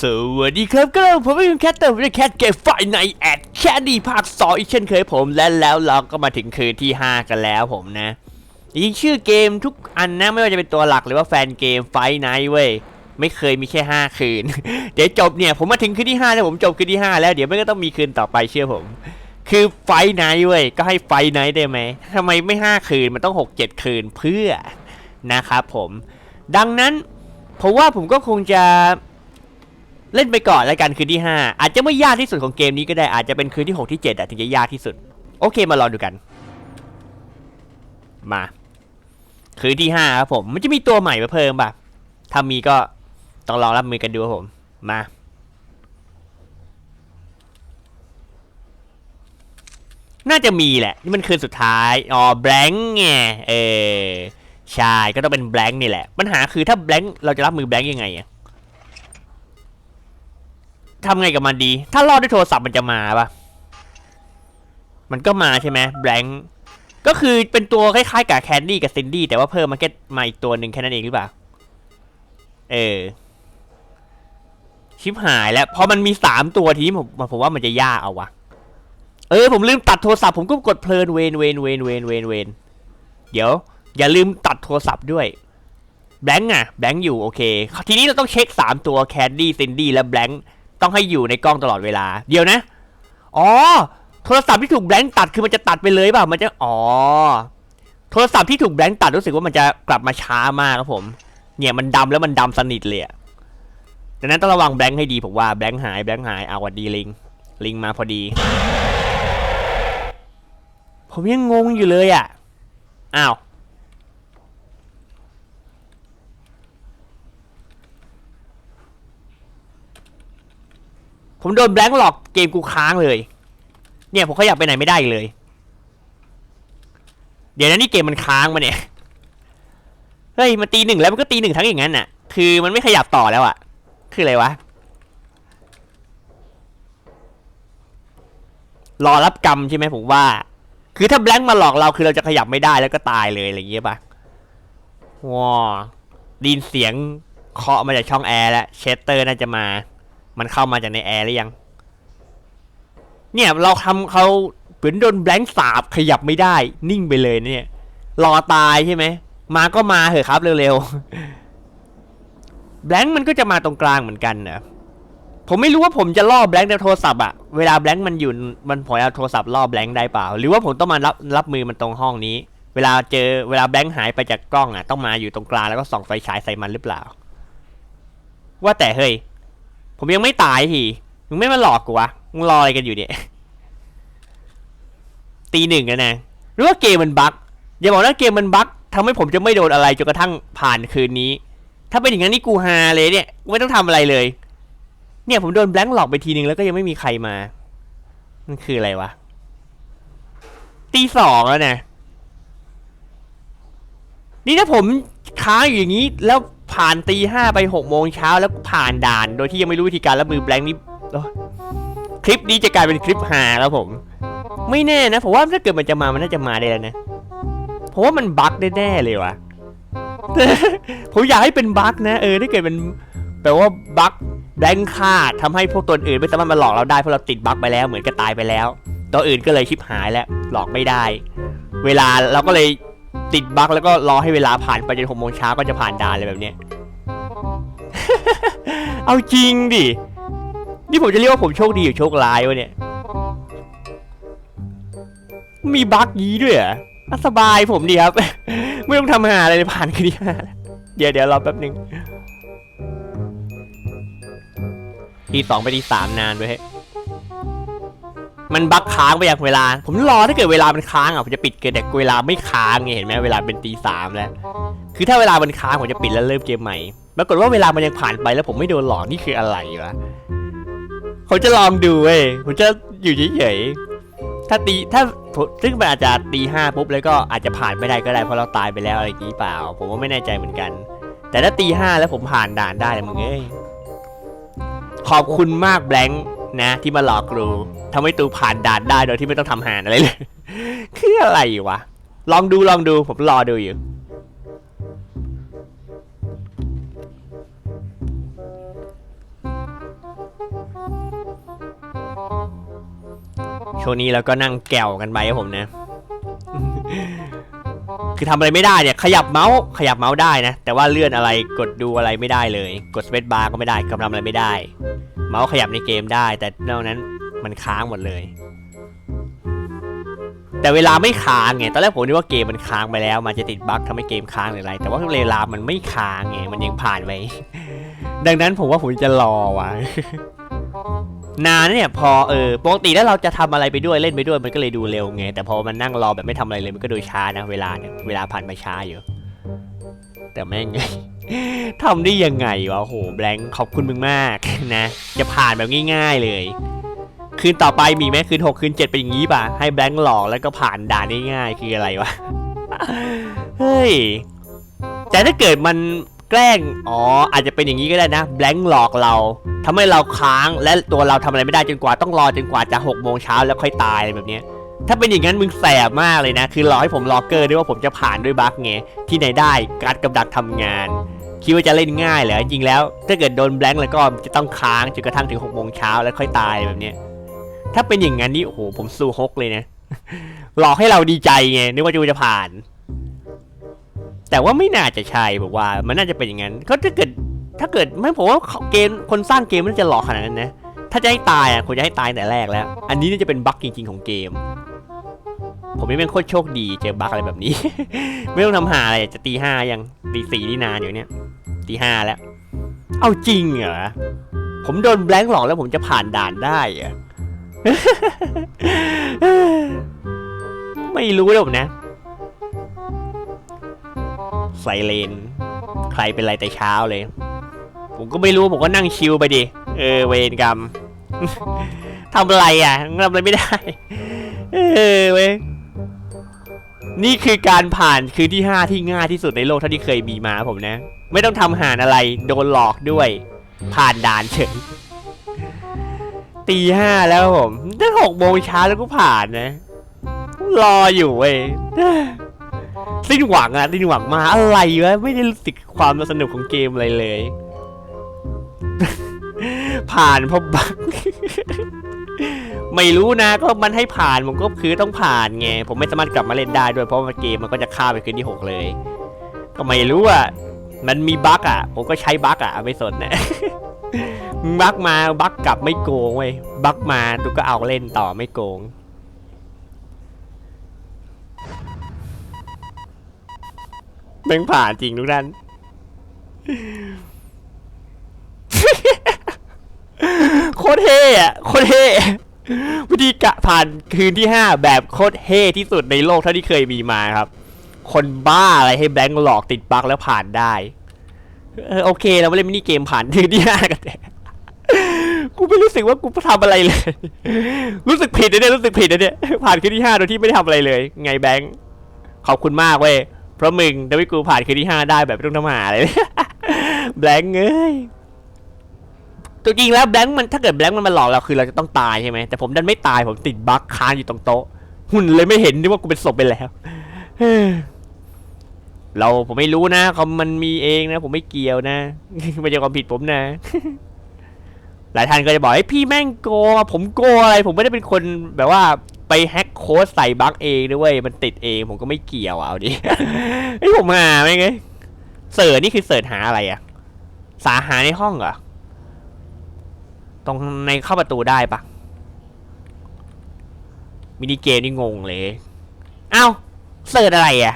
สวัสดีครับก็ผมเป็นแคทเตอร์เป็นแคทเกมไฟในแอดแคดดี้ภาคสองอีกเช่นเคยผมและแล้วเราก็มาถึงคืนที่ 5 กันแล้วผมนะจริงชื่อเกมทุกอันนะไม่ว่าจะเป็นตัวหลักหรือว่าแฟนเกมไฟไนเว้ยไม่เคยมีแค่ 5 คืน เดี๋ยวจบเนี่ยผมมาถึงคืนที่ 5 แล้วผมจบคืนที่ 5 แล้วเดี๋ยวไมันก็ต้องมีคืนต่อไปเชื่อผม คือไฟไนท์เว้ยก็ให้ไฟไนท์ได้ไหมทำไมไม่ 5 คืนมันต้อง 6 7 คืนเพื่อนะครับผม ดังนั้นผมว่าผมก็คงจะ เล่นไปก่อนแล้วกันคืนที่ 5 อาจจะไม่ยากที่สุดของเกมนี้ก็ได้อาจจะเป็นคืนที่ 6 ที่7อะถึงจะยากที่สุด โอเคมาลองดูกัน มา คืนที่ 5 ครับผม มันจะมีตัวใหม่มาเพิ่มป่ะถ้ามีก็ต้องลองรับมือกันดูครับผม มาน่าจะมีแหละ นี่มันคืนสุดท้ายอ๋อแบงค์ไงเออใช่ก็ต้องเป็นแบงค์นี่แหละปัญหาคือถ้าแบงค์เราจะรับมือแบงค์ยังไงอะ ทำไงกับมันดี ถ้ารอดด้วยโทรศัพท์มันจะมาปะมันก็มาใช่ไหมแบงค์ก็คือเป็นตัวคล้ายๆกับแคนดี้กับซินดี้แต่ว่าเพิ่มมาแค่มาอีกตัวหนึ่งแค่นั้นเองหรือเปล่า เออ ชิบหายแล้วพอมันมีสามตัวทีผมผมว่ามันจะยากเอาวะเออ ผมลืมตัดโทรศัพท์ผมก็กดเพลินเวนเวนเวนเวนเวนเวนเดี๋ยว อย่าลืมตัดโทรศัพท์ด้วยแบงค์อะแบงค์อยู่โอเค ทีนี้เราต้องเช็คสามตัวแคนดี้ซินดี้และแบงค์ ต้องให้อยู่ในกล้องตลอดเวลา เดี๋ยวนะ อ๋อ โทรศัพท์ที่ถูกแบงค์ตัดคือมันจะตัดไปเลยเปล่า มันจะ อ๋อ โทรศัพท์ที่ถูกแบงค์ตัดรู้สึกว่ามันจะกลับมาช้ามากครับผม เนี่ยมันดำแล้วมันดำสนิทเลยอะดังนั้นต้องระวังแบงค์ให้ดีผมว่าแบงค์หายแบงค์หายเอาวัดดีลิง ลิงมาพอดี ผมยังงงอยู่เลยอะ อ้าว ผมโดนแบงค์หลอกเกมกูค้างเลย เนี่ยผมขยับไปไหนไม่ได้เลย เดี๋ยวนะนี่เกมมันค้างมาเนี่ย เฮ้ยมันตีหนึ่งแล้วมันก็ตีหนึ่งทั้งอย่างนั้นน่ะ คือมันไม่ขยับต่อแล้วอะคืออะไรวะ รอรับกรรมใช่ไหมผมว่า คือถ้าแบงค์มาหลอกเราคือเราจะขยับไม่ได้แล้วก็ตายเลยอะไรอย่างเงี้ยปะว้าดินเสียงเคาะมาจากช่องแอร์แล้วเชสเตอร์น่าจะมา มันเข้ามาจากในแอร์หรือยัง เนี่ยเราทำเขาเหมือนโดนแบงค์สาบขยับไม่ได้ นิ่งไปเลยเนี่ยรอตายใช่ไหมมาก็มาเถอะครับเร็วๆแบงค์มันก็จะมาตรงกลางเหมือนกันนะผมไม่รู้ว่าผมจะล่อแบงค์ในโทรศัพท์อะเวลาแบงค์มันอยู่มันพอเอาโทรศัพท์ล่อแบงค์ได้เปล่า หรือว่าผมต้องมารับรับมือมันตรงห้องนี้ เวลาเจอเวลาแบงค์หายไปจากกล้องอะต้องมาอยู่ตรงกลางแล้วก็ส่องไฟฉายใส่มันหรือเปล่า ว่าแต่เฮ้ย ผมยังไม่ตายทีมึงไม่มาหลอกกูวะมึงรออะไรกันอยู่เนี่ย ตีหนึ่งแล้วนะหรือว่าเกมมันบั๊กอย่าบอกนะเกมมันบั๊กทำให้ผมจะไม่โดนอะไรจนกระทั่งผ่านคืนนี้ ถ้าเป็นอย่างนั้นนี่กูฮาเลยเนี่ยไม่ต้องทำอะไรเลย เนี่ยผมโดนแบงค์หลอกไปทีนึงแล้วก็ยังไม่มีใครมา มันคืออะไรวะ ตีสองแล้วนะนี่ถ้าผมค้างอยู่อย่างนี้แล้ว ผ่านตีห้าไปหกโมงเช้าแล้วผ่านด่าน โดยที่ยังไม่รู้วิธีการรับมือแบงค์นี่คลิปนี้จะกลายเป็นคลิปหาแล้วผม ไม่แน่นะผมว่าถ้าเกิดมันจะมามันน่าจะมาได้แล้วนะผมว่ามันบั๊กแน่ๆเลยวะผมอยากให้เป็นบั๊กนะเออถ้าเกิดมันแปลว่าบั๊กแบงค์ฆ่าทำให้พวกตัวอื่นไม่สามารถมาหลอกเราได้เพราะเราติดบั๊กไปแล้วเหมือนกับตายไปแล้ว ตัวอื่นก็เลยชิบหายแล้วหลอกไม่ได้ เวลาเราก็เลย ติดบั๊กแล้วก็รอให้เวลาผ่านไปจนหกโมงเช้าก็จะผ่านด่านเลยแบบเนี้ย เอาจริงดิ นี่ผมจะเรียกว่าผมโชคดีหรือโชคร้ายวะเนี่ย มีบั๊กยี้ด้วยอะสบายผมดีครับ ไม่ต้องทำหาอะไรผ่านคืนที่ห้าเดี๋ยวเดี๋ยวรอแป๊บหนึ่งทีสองไปทีสามนานไปเฮ้ย มันบั๊กค้างไปอย่างเวลา ผมรอถ้าเกิดเวลามันค้างอะผมจะปิดเกินแต่เวลาไม่ค้างไงเห็นไหมเวลาเป็นตีสามแล้ว คือถ้าเวลามันค้างผมจะปิดแล้วเริ่มเกมใหม่ปรากฏว่าเวลามันยังผ่านไปแล้วผมไม่โดนหลอกนี่คืออะไรวะผมจะลองดูเว้ยผมจะอยู่เฉยๆถ้าตีถ้าซึ่งมันอาจจะตีห้าปุ๊บแล้วก็อาจจะผ่านไม่ได้ก็ได้เพราะเราตายไปแล้วอะไรอย่างนี้เปล่า ผมว่าไม่แน่ใจเหมือนกัน แต่ถ้าตีห้าแล้วผมผ่านด่านได้มึงเอ้ยขอบคุณมากแบงค์ นะที่มาหลอกรูทำให้ตูผ่านด่านได้โดยที่ไม่ต้องทำหานอะไรเลย คืออะไรวะ ลองดูลองดูผมรอดูอยู่ ช่วงนี้เราก็นั่งแกวกันไปครัผมนะ คือทำอะไรไม่ได้เนี่ย ขยับเมาส์ขยับเมาส์ได้นะ แต่ว่าเลื่อนอะไรกดดูอะไรไม่ได้เลย กดสเปซบาร์ก็ไม่ได้กำลังอะไรไม่ได้ เมาส์ขยับในเกมได้ แต่นอกนั้นมันค้างหมดเลย แต่เวลาไม่ค้างไงตอนแรกผมนึกว่าเกมมันค้างไปแล้ว มันจะติดบั๊กทำให้เกมค้างหรืออะไร แต่ว่าเวลามันไม่ค้างไงมันยังผ่านไปดังนั้นผมว่าผมจะรอว่ะนานเนี่ยพอเออปกติแล้วเราจะทำอะไรไปด้วยเล่นไปด้วยมันก็เลยดูเร็วไงแต่พอมันนั่งรอแบบไม่ทำอะไรเลยมันก็ดูช้านะเวลาเนี่ยเวลาผ่านไปช้าอยู่ แต่แม่งทำได้ยังไงวะโหแบงค์ขอบคุณมึงมากนะจะผ่านแบบง่าย ๆเลย คืนต่อไปมีไหมคืนหกคืนเจ็ดเป็นอย่างนี้ป่ะให้แบงค์หลอกแล้วก็ผ่านด่านง่ายๆคืออะไรวะเฮ้ยแต่ถ้าเกิดมันแกล้ง อ๋อ อาจจะเป็นอย่างนี้ก็ได้นะ แบงค์หลอกเราทำให้เราค้าง และตัวเราทำอะไรไม่ได้จนกว่าต้องรอจนกว่าจะหกโมงเช้าแล้วค่อยตายอะไรแบบเนี้ย ถ้าเป็นอย่างนั้นมึงแสบมากเลยนะ คือรอให้ผมรอกเกอร์ด้วยว่าผมจะผ่านด้วยบั๊กไงที่ไหนได้การดกับดักทำงาน คิดว่าจะเล่นง่ายเหรอจริงแล้ว ถ้าเกิดโดนแบงค์แล้วก็จะต้องค้างจนกระทั่งถึงหกโมงเช้าแล้วค่อยตายแบบเนี้ยถ้าเป็นอย่างนั้นนี่โอ้โหผมสู้ฮกเลยนะหลอกให้เราดีใจไงนึกว่าจูจะผ่าน แต่ว่าไม่น่าจะใช่ผมว่า มันน่าจะเป็นอย่างนั้นก็ถ้าเกิด ถ้าเกิดไม่ผมว่าเกมคนสร้างเกมมันจะหลอกขนาดนั้นนะ ถ้าจะให้ตายอะควรจะให้ตายแต่แรกแล้ว อันนี้น่าจะเป็นบั๊กจริง ๆ ของเกม ผมไม่เป็นโคตรโชคดีเจอบั๊กอะไรแบบนี้ ไม่ต้องทำหาอะไรจะตีห้ายังตีสี่นี่นานอยู่เนี่ยตีห้าแล้ว เอาจริงเหรอผมโดนแบงค์หลอกแล้วผมจะผ่านด่านได้เหรอะไม่รู้เลยผมนะไซเรนใครเป็นไรแต่เช้าเลย ผมก็ไม่รู้ผมก็นั่งชิลไปดิ เออ เวรกรรม ทำอะไรอะทำอะไรไม่ได้ เออเว้ยนี่คือการผ่านคืนที่ 5 ที่ง่ายที่สุดในโลกเท่าที่เคยมีมาผมนะ ไม่ต้องทำหานอะไร โดนหลอกด้วย ผ่านด่านเฉยตีห้าแล้วผมตั้งหกโมงเช้าแล้วก็ผ่านนะ รออยู่เว้ยสิ้นหวังอะสิ้นหวังมาอะไรวะไม่ได้รู้สึกความสนุกของเกมอะไรเลย ผ่านเพราะบั๊กไม่รู้นะก็มันให้ผ่านผมก็คือต้องผ่านไงผมไม่สามารถกลับมาเล่นได้ด้วยเพราะว่าเกมมันก็จะฆ่าไปคืนที่หกเลย ก็ไม่รู้อะมันมีบั๊กอะ ผมก็ใช้บั๊กอะไม่สนนะบั๊กมาบั๊กกลับไม่โกงเว้ยบั๊กมาตูก็เอาเล่นต่อไม่โกงแม่งผ่านจริงทุกท่าน โคตรเท่อะโคตรเท่วิธีกะผ่านคืนที่ห้าแบบโคตรเท่ที่สุดในโลกเท่าที่เคยมีมาครับ คนบ้าอะไรให้แบงค์หลอกติดบั๊กแล้วผ่านได้เออโอเคเราไม่เล่นมินิเกมผ่านคืนที่ห้ากันแต่กูไม่รู้สึกว่ากูทำอะไรเลย รู้สึกผิดนะเนี่ยรู้สึกผิดนะเนี่ยผ่านคืนที่ห้าโดยที่ไม่ได้ทำอะไรเลย ไงแบงค์ขอบคุณมากเว้ยเพราะมึงทำให้กูผ่านคืนที่ห้าได้แบบไม่ต้องทำหาเลยแบงค์เอ้ย ตัวจริงแล้วแบงค์มันถ้าเกิดแบงค์มันมาหลอกเราคือเราจะต้องตายใช่ไหมแต่ผมดันไม่ตายผมติดบั๊กค้างอยู่ตรงโต๊ะหุ่นเลยไม่เห็นนึกว่ากูเป็นศพไปแล้วเราผมไม่รู้นะเขามันมีเองนะ ผมไม่เกี่ยวนะไม่ใช่ความผิดผมนะ หลายท่านก็จะบอกไอ้พี่แม่งโกผมโกอะไร ผมไม่ได้เป็นคนแบบว่าไปแฮ็กโค้ดใส่บั๊กเองด้วยมันติดเองผมก็ไม่เกี่ยวเอาดิไอ้ผมหาไม่ไงเสิร์ชนี่คือเสิร์ชหาอะไรอะสาหาในห้องเหรอ ตรงในเข้าประตูได้ปะมินิเกมนี่งงเลยเอ้าเสิร์ชอะไรอะ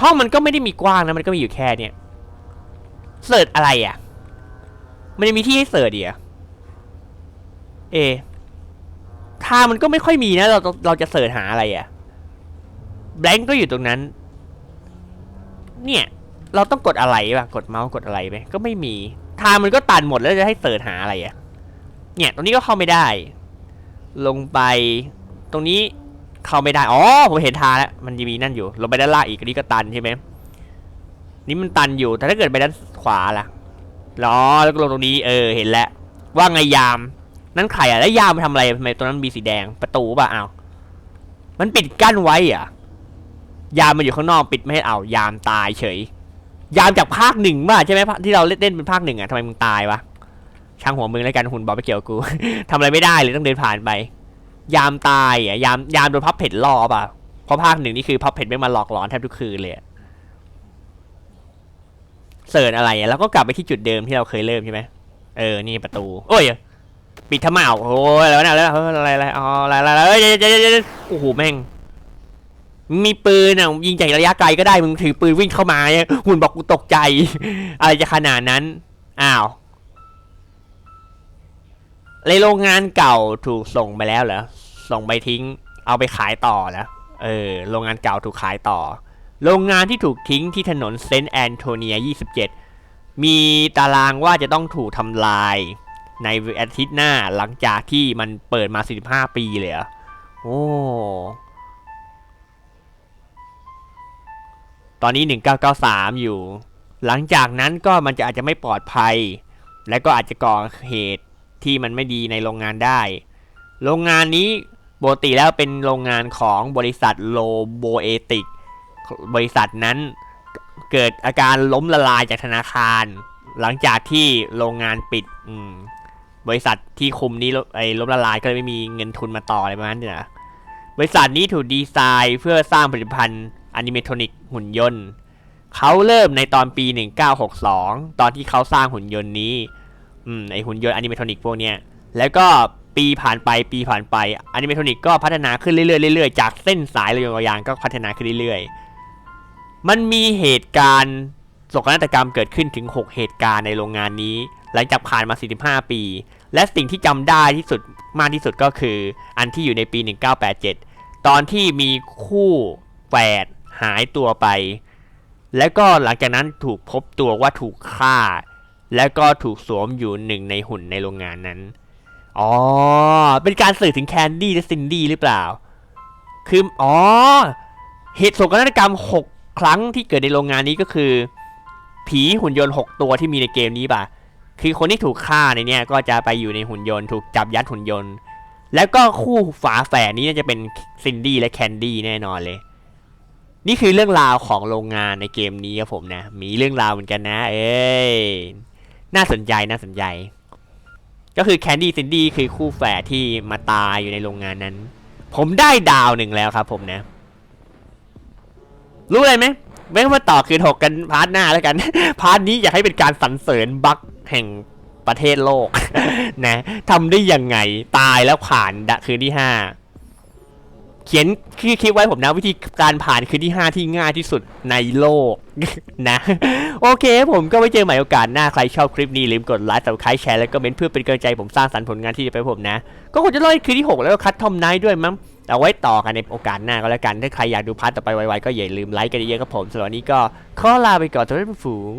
ห้องมันก็ไม่ได้มีกว้างนะมันก็มีอยู่แค่เนี่ยเสิร์ชอะไรอะมันจะมีที่ให้เสิร์ชดีอะเอทางมันก็ไม่ค่อยมีนะ เราเราจะเสิร์ชหาอะไรอะแบงก์ก็อยู่ตรงนั้น เนี่ย เราต้องกดอะไรป่ะ กดเมาส์กดอะไรไหมก็ไม่มี ทางมันก็ตันหมดแล้วจะให้เสิร์ชหาอะไรอะเนี่ย ตรงนี้ก็เข้าไม่ได้ ลงไป ตรงนี้เข้าไม่ได้ อ๋อ ผมเห็นทางแล้ว มันจะมีนั่นอยู่ ลงไปด้านล่างอีกนี้ก็ตันใช่ไหม นี่มันตันอยู่ แต่ถ้าเกิดไปด้านขวาล่ะล้อแล้วก็ลงตรงนี้ เออ เห็นแล้ว ว่าไงยาม นั่นใครอะแล้วยามมันทำอะไรทำไมตรงนั้นมีสีแดง ประตูป่ะอ้าว มันปิดกั้นไว้อะ ยามมันอยู่ข้างนอกปิดไม่ให้เอา ยามตายเฉย ยามจากภาคหนึ่งป่ะใช่ไหมที่เราเล่นเป็นภาคหนึ่งอะทำไมมึงตายวะช่างหัวมึงแล้วกันหุ่นบอกไปเกี่ยวกูทำอะไรไม่ได้เลยต้องเดินผ่านไป ยามตายอะยามยามโดนพับเผ็ดล่อป่ะเพราะภาคหนึ่งนี่คือพับเผ็ดไม่มาหลอกหลอนแทบทุกคืนเลยเสิร์ชอะไรอะแล้วก็กลับไปที่จุดเดิมที่เราเคยเริ่มใช่ไหมเออนี่ประตู โอ้ยปิดทำไมอะโอ้ยอะไรวะเนี่ยแล้วอะไรอะไรอ๋ออะไรอะไรอะไรเอ้ยเดี๋ยวเดี๋ยวเดี๋ยวเดี๋ยวโอ้โหแม่ง มีปืนอะยิงจากระยะไกลก็ได้มึงถือปืนวิ่งเข้ามาเนี่ยหุ่นบอกกูตกใจ อะไรจะขนาดนั้น อ้าวในโรงงานเก่าถูกส่งไปแล้วเหรอส่งไปทิ้ง เอาไปขายต่อแล้วเออโรงงานเก่าถูกขายต่อ โรงงานที่ถูกทิ้งที่ถนนเซนต์แอนโทเนีย 27 มีตารางว่าจะต้องถูกทำลายในอาทิตย์หน้าหลังจากที่มันเปิดมา 45 ปีเลยเหรอโอ้ ตอนนี้ 1993 อยู่ หลังจากนั้นก็มันจะอาจจะไม่ปลอดภัย และก็อาจจะก่อเหตุที่มันไม่ดีในโรงงานได้ โรงงานนี้ปกติแล้วเป็นโรงงานของบริษัทโลโบเอติก บริษัทนั้นเกิดอาการล้มละลายจากธนาคาร หลังจากที่โรงงานปิดบริษัทที่คุมนี้ไอ้ล้มละลายก็เลยไม่มีเงินทุนมาต่ออะไรประมาณนี้นะบริษัทนี้ถูกดีไซน์เพื่อสร้างผลิตภัณฑ์ อนิเมทรอนิกหุ่นยนต์ เขาเริ่มในตอนปี 1962 ตอนที่เขาสร้างหุ่นยนต์นี้อืมไอหุ่นยนต์อนิเมทรอนิกพวกเนี้ยแล้วก็ปีผ่านไปปีผ่านไปอนิเมทรอนิกก็พัฒนาขึ้นเรื่อยๆเรื่อยๆจากเส้นสายระยงยางก็พัฒนาขึ้นเรื่อยๆ มันมีเหตุการณ์โศกนาฏกรรมเกิดขึ้นถึง 6 เหตุการณ์ในโรงงานนี้ หลังจากผ่านมา 45 ปี และสิ่งที่จำได้ที่สุดมากที่สุดก็คือ อันที่อยู่ในปี 1987 ตอนที่มีคู่แฝด หายตัวไป แล้วก็หลังจากนั้นถูกพบตัวว่าถูกฆ่า แล้วก็ถูกสวมอยู่หนึ่งในหุ่นในโรงงานนั้น อ๋อ เป็นการสื่อถึงแคนดี้และซินดี้หรือเปล่า คือ อ๋อ เหตุโศกนาฏกรรม 6 ครั้งที่เกิดในโรงงานนี้ก็คือ ผีหุ่นยนต์ 6 ตัวที่มีในเกมนี้ป่ะ คือคนที่ถูกฆ่าในเนี้ยก็จะไปอยู่ในหุ่นยนต์ ถูกจับยัดหุ่นยนต์ แล้วก็คู่ฝาแฝดนี้จะเป็นซินดี้และแคนดี้แน่นอนเลย นี่คือเรื่องราวของโรงงานในเกมนี้ครับผมนะ มีเรื่องราวเหมือนกันนะ เอ้ย น่าสนใจน่าสนใจ ก็คือแคนดี้ซินดี้คือคู่แฝดที่มาตายอยู่ในโรงงานนั้น ผมได้ดาวหนึ่งแล้วครับผมนะ รู้อะไรไหมไม่ต้องมาต่อคืนหกกันพาร์ทหน้าแล้วกัน พาร์ทนี้อยากให้เป็นการสรรเสริญบั๊กแห่งประเทศโลกนะทำได้ยังไงตายแล้วผ่านคืนที่ห้า เขียนคือคลิปไว้ผมนะวิธีการผ่านคืนที่ 5 ที่ง่ายที่สุดในโลกนะ โอเคผมก็ไว้เจอใหม่โอกาสหน้าใครชอบคลิปนี้ลืมกดไลค์ subscribe แชร์แล้วก็เมนเพื่อเป็นกำลังใจผมสร้างสรรค์ผลงานที่จะไปผมนะ ก็คงจะเล่าคืนที่ 6 แล้วก็คัดทอมไนท์ด้วยมั้งเอาไว้ต่อกันในโอกาสหน้าก็แล้วกัน ถ้าใครอยากดูพาร์ทต่อไปไวๆก็อย่าลืมไลค์กันเยอะๆครับผมสำหรับวันนี้ก็ขอลาไปก่อนสวัสดีครับฝูง